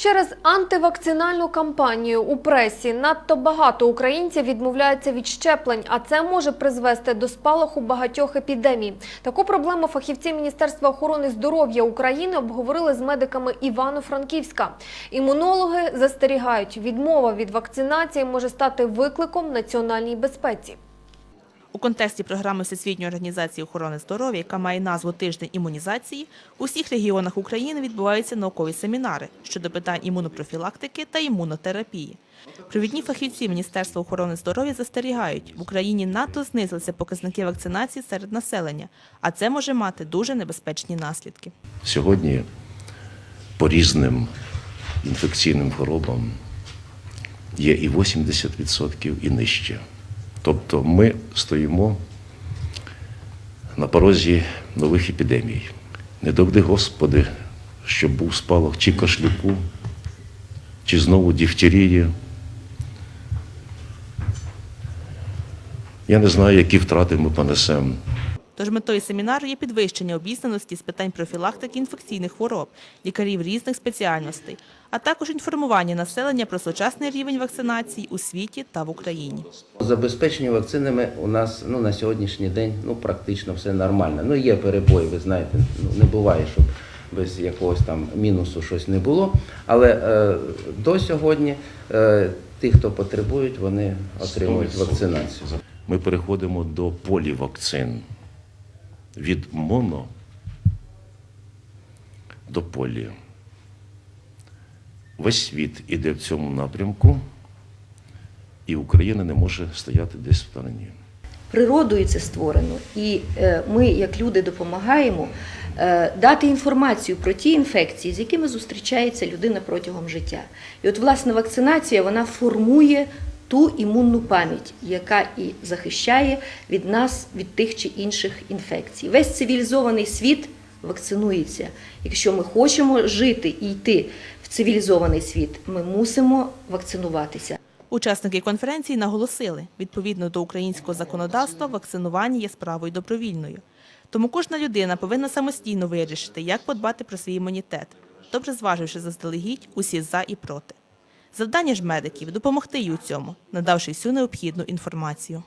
Через антивакцинальну кампанію у пресі надто багато українців відмовляються від щеплень, а це може призвести до спалаху багатьох епідемій. Таку проблему фахівці Міністерства охорони здоров'я України обговорили з медиками Івано-Франківська. Імунологи застерігають, відмова від вакцинації може стати викликом національній безпеці. У контексті програми Всесвітньої організації охорони здоров'я, яка має назву Тиждень імунізації, у всіх регіонах України відбуваються наукові семінари щодо питань імунопрофілактики та імунотерапії. Провідні фахівці Міністерства охорони здоров'я застерігають, в Україні надто знизилися показники вакцинації серед населення, а це може мати дуже небезпечні наслідки. Сьогодні по різним інфекційним хворобам є і 80%, і нижче. Тобто ми стоїмо на порозі нових епідемій. Не доведи Господи, щоб був спалах чи кашлюку, чи знову дифтерії. Я не знаю, які втрати ми понесемо. Тож метою семінару є підвищення обізнаності з питань профілактики інфекційних хвороб, лікарів різних спеціальностей, а також інформування населення про сучасний рівень вакцинації у світі та в Україні. Забезпечення вакцинами у нас ну, на сьогоднішній день ну, практично все нормально. Ну, є перебої, ви знаєте, ну, не буває, щоб без якогось там мінусу щось не було. Але е, до сьогодні е, ті, хто потребують, вони отримують вакцинацію. Ми переходимо до полівакцин. Від моно до полі. Весь світ іде в цьому напрямку, і Україна не може стояти десь в стороні. Природою це створено, і е, ми, як люди, допомагаємо е, дати інформацію про ті інфекції, з якими зустрічається людина протягом життя. І от, власне, вакцинація вона формує ту імунну пам'ять, яка і захищає від нас від тих чи інших інфекцій. Весь цивілізований світ вакцинується. Якщо ми хочемо жити і йти в цивілізований світ, ми мусимо вакцинуватися. Учасники конференції наголосили, відповідно до українського законодавства, вакцинування є справою добровільною. Тому кожна людина повинна самостійно вирішити, як подбати про свій імунітет, добре зваживши заздалегідь усі за і проти. Завдання ж медиків допомогти й у цьому, надавши всю необхідну інформацію.